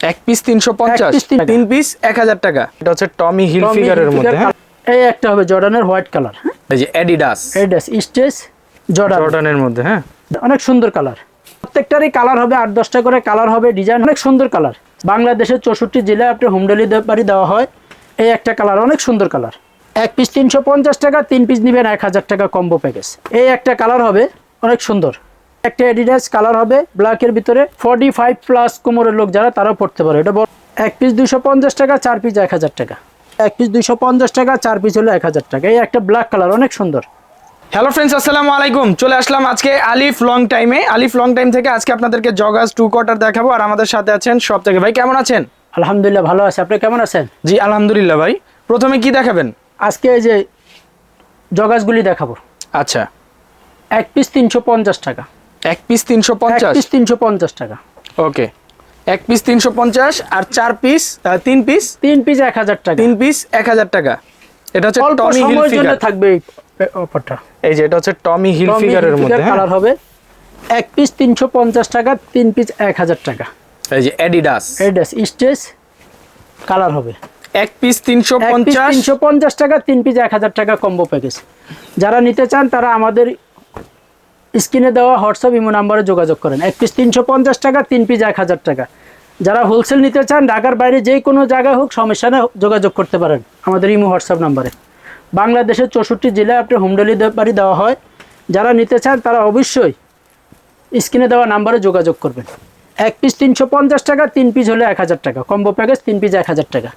এক পিস তিনশো পঞ্চাশ এক piece তিন- তিন পিস এক হাজার টাকা। এটা হচ্ছে টমি হিল ফিগারের মধ্যে হ্যাঁ? এই একটা হবে জর্ডানের হোয়াইট কালার এই যে অ্যাডিডাস এডাস স্টেজ জর্ডান জর্ডানের মধ্যে হ্যাঁ? অনেক সুন্দর কালার প্রত্যেকটারই কালার হবে আট দশটা করে কালার হবে ডিজাইন অনেক সুন্দর কালার বাংলাদেশের চৌষট্টি জেলায় আপনি হোম ডেলিভারি দেওয়া হয় এই একটা কালার অনেক সুন্দর কালার এক পিস তিনশো পঞ্চাশ টাকা তিন পিস নেবেন এক হাজার টাকা কম্বো প্যাকেজ এই একটা কালার হবে অনেক সুন্দর। একটা এডিডাস কালার হবে ব্ল্যাকের ভিতরে ফর্টি ফাইভ প্লাস কোমরের লোক যারা তারাও পড়তে পারে এটা বড়- এক পিস দুইশো পঞ্চাশ টাকা চার পিস এক হাজার টাকা। এক পিস দুইশো পঞ্চাশ টাকা চার পিস হলো এক হাজার টাকা। এই একটা ব্ল্যাক কালার অনেক সুন্দর। হ্যালো ফ্রেন্ডস আসসালামু আলাইকুম। চলে আসলাম আজকে আলিফ লং টাইমে আলিফ লং টাইম থেকে আজকে আপনাদেরকে জগাস টু কোয়ার্টার দেখাবো। আর আমাদের সাথে আছেন সব থেকে ভাই কেমন আছেন? আলহামদুলিল্লাহ ভালো আছে। আপনি কেমন আছেন? জি আলহামদুলিল্লাহ ভাই। প্রথমে কি দেখাবেন? আজকে এই যে জগাসগুলি দেখাবো। আচ্ছা। এক পিস তিনশো পঞ্চাশ টাকা। এক পিস তিনশো পঞ্চাশ? পিস তিনশো পঞ্চাশ টাকা। ওকে এক পিস তিনশো পঞ্চাশ আর চার পিস তিন পিস তিন পিস এক হাজার টাকা। তিন পিস এক হাজার টাকা। এটা হচ্ছে টমি হিল ফিগার থাকবে এই অফারটা। এই যে এটা হচ্ছে টমি হিল ফিগারের মধ্যে হ্যাঁ? কালার হবে। এক পিস তিনশো পঞ্চাশ টাকা তিন পিস এক হাজার টাকা। এই যে অ্যাডিডাস এডাস স্টেজ কালার হবে। এক পিস তিনশো পঞ্চাশ। তিনশো পঞ্চাশ টাকা তিন পিস এক হাজার টাকা কম্বো প্যাকেজ যারা নিতে চান তারা আমাদের স্ক্রিনে দেওয়া হোয়াটসঅ্যাপ, ইমো নাম্বারে যোগাযোগ করেন। এক পিস তিনশো পঞ্চাশ টাকা, তিন পিস এক হাজার টাকা। যারা হোলসেল নিতে চান, ঢাকার বাইরে যে কোনো জায়গায় হোক, সমস্যা নেই, যোগাযোগ করতে পারেন আমাদের ইমো হোয়াটসঅ্যাপ নাম্বারে। বাংলাদেশের চৌষট্টি জেলায় আপনি হোম ডেলিভারি দেওয়া হয়। যারা নিতে চান, তারা অবশ্যই স্ক্রিনে দেওয়া নাম্বারে যোগাযোগ করবেন। এক পিস তিনশো পঞ্চাশ টাকা, তিন পিস হলে এক হাজার টাকা। কম্বো প্যাকেজ তিন পিস এক হাজার টাকা।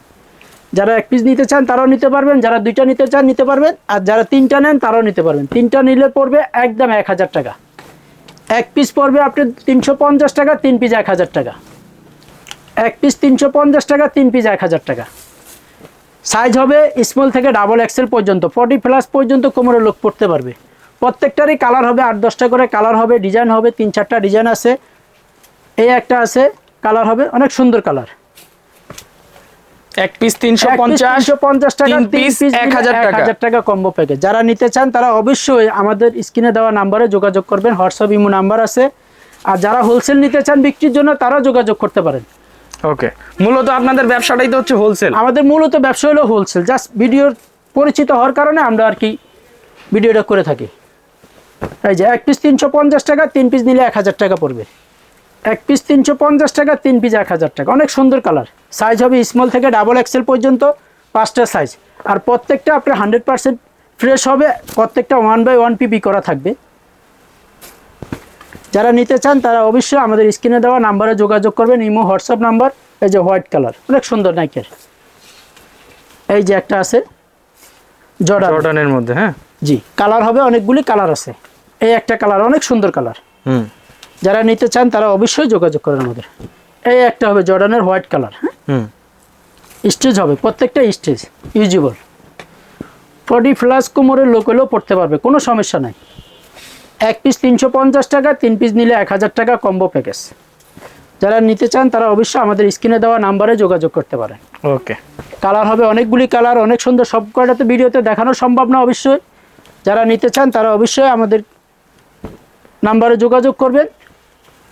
যারা এক পিস নিতে চান তারাও নিতে পারবেন, যারা দুইটা নিতে চান নিতে পারবেন, আর যারা তিনটা নেন তারাও নিতে পারবেন। তিনটা নিলে পড়বে একদম এক হাজার টাকা। এক পিস পড়বে আপনি তিনশো পঞ্চাশ টাকা, তিন পিস এক হাজার টাকা। এক পিস তিনশো পঞ্চাশ টাকা, তিন পিস এক হাজার টাকা। সাইজ হবে স্মল থেকে ডাবল এক্সেল পর্যন্ত ফর্টি প্লাস পর্যন্ত কোমরে লোক পড়তে পারবে। প্রত্যেকটারই কালার হবে আট দশটা করে কালার হবে ডিজাইন হবে, তিন চারটা ডিজাইন আছে। এই একটা আছে কালার হবে অনেক সুন্দর কালার এক পিস তিনশো এক piece পঞ্চাশ 350 টাকা তিন piece এক হাজার টাকা। 1000 টাকা। কম্বো প্যাকেজ যারা নিতে চান তারা অবশ্যই আমাদের স্ক্রিনে দেওয়া নাম্বারে যোগাযোগ করবেন। হোয়াটসঅ্যাপ ইমো নাম্বার আছে। আর যারা হোলসেল নিতে চান বিক্রির জন্য তারাও যোগাযোগ করতে পারেন। ওকে। মূলত আপনাদের ব্যবসাটাই তো হচ্ছে হোলসেল আমাদের মূলত ব্যবসা হলো হোলসেল জাস্ট ভিডিওর পরিচিত হওয়ার কারণে আমরা আর কি ভিডিওটা করে থাকি। এই যে এক পিস তিনশো পঞ্চাশ টাকা তিন পিস নিলে এক হাজার টাকা পড়বে। এক পিস তিনশো পঞ্চাশ টাকা তিন পিস এক হাজার টাকা। অনেক সুন্দর কালার সাইজ হবে স্মল থেকে ডাবল এক্সেল পর্যন্ত পাঁচটা সাইজ আর প্রত্যেকটা আপনার হান্ড্রেড পার্সেন্ট ফ্রেশ হবে প্রত্যেকটা ওয়ান বাই ওয়ান পিপি করা থাকবে। যারা নিতে চান তারা অবশ্যই আমাদের স্ক্রিনে দেওয়া নাম্বারে যোগাযোগ করবেন ইমো হোয়াটসঅ্যাপ নাম্বার এই যে হোয়াইট কালার। অনেক সুন্দর নাইকের এই যে একটা আছে জর্ডান জর্ডানের মধ্যে হ্যাঁ? জি কালার হবে অনেকগুলি কালার আছে। এই একটা কালার অনেক সুন্দর কালার। হুম। যারা নিতে চান তারা অবশ্যই যোগাযোগ করেন আমাদের। এই একটা হবে জর্ডানের হোয়াইট কালার হ্যাঁ? হুম। স্টেজ হবে প্রত্যেকটা স্টেজ ইউজিবল। ফর্টি প্লাস কোমরের লোক হলেও পড়তে পারবে কোনো সমস্যা নাই। এক পিস তিনশো পঞ্চাশ টাকা তিন পিস নিলে এক হাজার টাকা কম্বো প্যাকেজ। যারা নিতে চান তারা অবশ্যই আমাদের স্ক্রিনে দেওয়া নাম্বারে যোগাযোগ করতে পারেন। ওকে। কালার হবে অনেকগুলি কালার অনেক সুন্দর সব কয়টা তো ভিডিওতে দেখানো সম্ভব না অবশ্যই। যারা নিতে চান তারা অবশ্যই আমাদের নাম্বারে যোগাযোগ করবেন।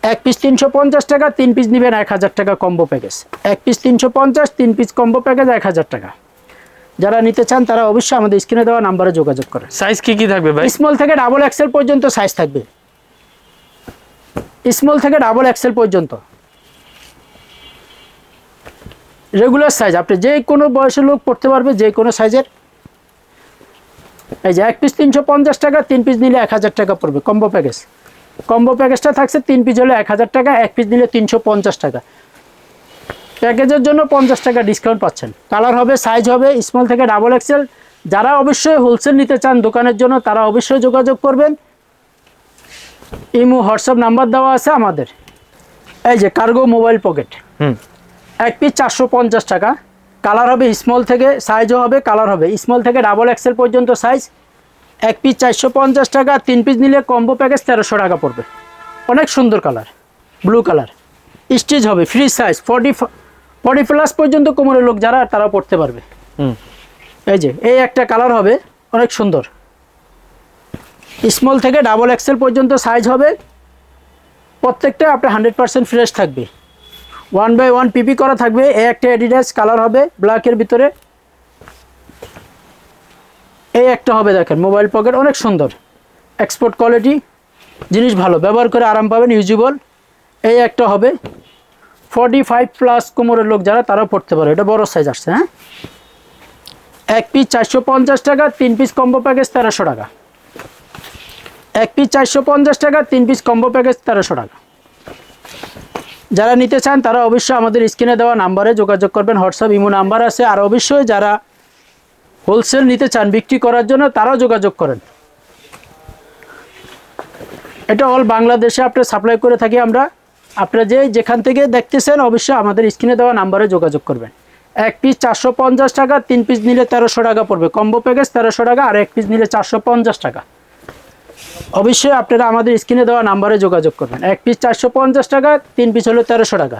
এক পিস তিনশো পঞ্চাশ টাকা তিন পিস নেবেন এক হাজার টাকা কম্বো প্যাকেজ এক পিস তিনশো পঞ্চাশ তিন পিস কম্বো প্যাকেজ এক হাজার টাকা। যারা নিতে চান তারা অবশ্যই আমাদের স্ক্রিনে দেওয়া নাম্বারে যোগাযোগ করে সাইজ কি কি থাকবে ভাই? স্মল থেকে ডাবল এক্সেল পর্যন্ত সাইজ থাকবে। স্মল থেকে ডাবল এক্সেল পর্যন্ত। রেগুলার সাইজ আপনি যে কোনো বয়সের লোক পড়তে পারবে যে কোনো সাইজের এই যে এক পিস তিনশো পঞ্চাশ টাকা তিন পিস নিলে এক হাজার টাকা পড়বে কম্বো প্যাকেজ কম্বো প্যাকেজটা থাকছে তিন পিস হলে এক হাজার টাকা এক পিস নিলে তিনশো পঞ্চাশ টাকা। প্যাকেজের জন্য পঞ্চাশ টাকা ডিসকাউন্ট পাচ্ছেন। কালার হবে সাইজ হবে স্মল থেকে ডাবল এক্সেল যারা অবশ্যই হোলসেল নিতে চান দোকানের জন্য তারা অবশ্যই যোগাযোগ করবেন। ইমো হোয়াটসঅ্যাপ নাম্বার দেওয়া আছে আমাদের। এই যে কার্গো মোবাইল পকেট। হুম। এক পিস চারশো পঞ্চাশ টাকা। কালার হবে স্মল থেকে সাইজও হবে কালার হবে। স্মল থেকে ডাবল এক্সেল পর্যন্ত সাইজ এক পিস চারশো পঞ্চাশ টাকা তিন পিস নিলে কম্বো প্যাকেজ তেরোশো টাকা পড়বে। অনেক সুন্দর কালার ব্লু কালার স্টিচ হবে free size forty forty plus পর্যন্ত কোমরের লোক যারা তারা পড়তে পারবে। হুম। এই যে এই একটা কালার হবে অনেক সুন্দর। স্মল থেকে ডাবল এক্সেল পর্যন্ত সাইজ হবে। প্রত্যেকটা আপনার হান্ড্রেড পার্সেন্ট ফ্রেশ থাকবে। ওয়ান বাই ওয়ান পিপি করা থাকবে এই একটা অ্যাডিডাস কালার হবে ব্ল্যাকের ভিতরে। এই একটা হবে দেখেন মোবাইল পকেট অনেক সুন্দর। এক্সপোর্ট কোয়ালিটি জিনিস ভালো। ব্যবহার করে আরাম পাবেন ইউজিবল এই একটা হবে ফর্টি ফাইভ প্লাস কোমরের লোক যারা, তারাও পড়তে পারে এটা বড় সাইজ আসছে হ্যাঁ? এক পিস চারশো পঞ্চাশ টাকা, তিন পিস কম্বো প্যাকেজ তেরোশো টাকা। এক পিস চারশো পঞ্চাশ টাকা, তিন পিস কম্বো প্যাকেজ তেরোশো টাকা। যারা নিতে চান, তারা অবশ্যই আমাদের স্ক্রিনে দেওয়া নাম্বারে যোগাযোগ করবেন। হোয়াটসঅ্যাপ, ইমো নাম্বার আছে। আর অবশ্যই যারা হোলসেল নিতে চান, বিক্রি করার জন্য তারাও যোগাযোগ করেন। এটা অল বাংলাদেশে আপনার সাপ্লাই করে থাকি আমরা। আপনারা যে যেখান থেকে দেখতেছেন, অবশ্যই আমাদের স্ক্রিনে দেওয়া নাম্বারে যোগাযোগ করবেন। এক পিস চারশো পঞ্চাশ টাকা, তিন পিস নিলে তেরোশো টাকা পড়বে। কম্বো প্যাকেজ তেরোশো টাকা আর এক পিস নিলে চারশো পঞ্চাশ টাকা। অবশ্যই আপনারা আমাদের স্ক্রিনে দেওয়া নাম্বারে যোগাযোগ করবেন। এক পিস চারশো পঞ্চাশ টাকা, তিন পিস হলো তেরোশো টাকা।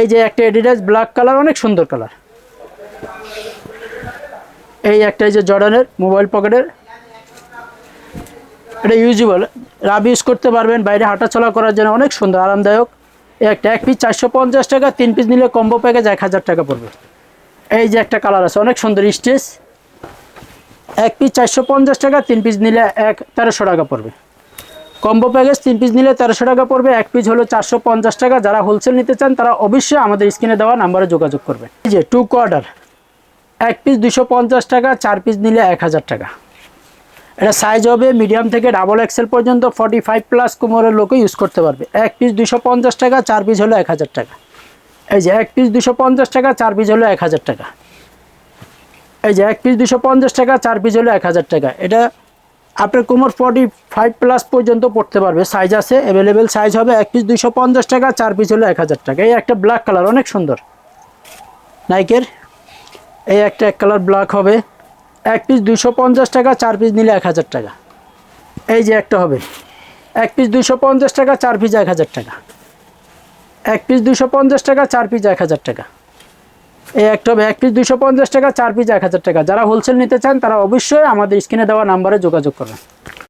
এই যে একটা এডিডাস ব্ল্যাক কালার অনেক সুন্দর কালার এই একটা এই যে জর্ডানের মোবাইল পকেটের, এটা ইউজেবল রাব ইউজ করতে পারবেন, বাইরে হাঁটাচলা করার জন্য অনেক সুন্দর, আরামদায়ক। একটা এক পিস চারশো পঞ্চাশ টাকা, তিন পিস নিলে কম্বো প্যাকেজ এক হাজার টাকা পড়বে। এই যে একটা কালার আছে, অনেক সুন্দর স্টেজ এক পিস চারশো পঞ্চাশ টাকা, তিন পিস নিলে এক তেরোশো টাকা পড়বে। কম্বো প্যাকেজ তিন পিস নিলে তেরোশো টাকা পড়বে, এক পিস হলো চারশো পঞ্চাশ টাকা। যারা হোলসেল নিতে চান, তারা অবশ্যই আমাদের স্ক্রিনে দেওয়া নাম্বারে যোগাযোগ করবে। এই যে টু কোয়ার্টার এক পিস দুশো পঞ্চাশ টাকা, চার পিস নিলে এক হাজার টাকা। এটা সাইজ হবে মিডিয়াম থেকে ডাবল এক্সেল পর্যন্ত ফর্টি ফাইভ প্লাস কোমরের লোকও ইউজ করতে পারবে। এক পিস দুশো পঞ্চাশ টাকা, চার পিস হলো এক হাজার টাকা। এই যে এক পিস দুশো পঞ্চাশ টাকা, চার পিস হলো এক হাজার টাকা। এই যে এক পিস দুশো পঞ্চাশ টাকা, চার পিস হলো এক হাজার টাকা। এটা আপনার কোমর ফর্টি ফাইভ প্লাস পর্যন্ত পড়তে পারবে। সাইজ আছে অ্যাভেলেবেল সাইজ হবে এক পিস দুশো পঞ্চাশ টাকা, চার পিস হলো এক হাজার টাকা। এই একটা ব্ল্যাক কালার অনেক সুন্দর। নাইকের এই একটা এক কালার ব্ল্যাক হবে। এক পিস দুশো পঞ্চাশ টাকা, চার পিস নিলে এক হাজার টাকা। এই যে একটা হবে। এক পিস দুশো পঞ্চাশ টাকা, চার পিস এক হাজার টাকা। এক পিস দুশো পঞ্চাশ টাকা, চার পিস এক হাজার টাকা। এই একটা হবে। এক পিস দুশো পঞ্চাশ টাকা, চার পিস এক হাজার টাকা। যারা হোলসেল নিতে চান, তারা অবশ্যই আমাদের স্ক্রিনে দেওয়া নাম্বারে যোগাযোগ করবেন।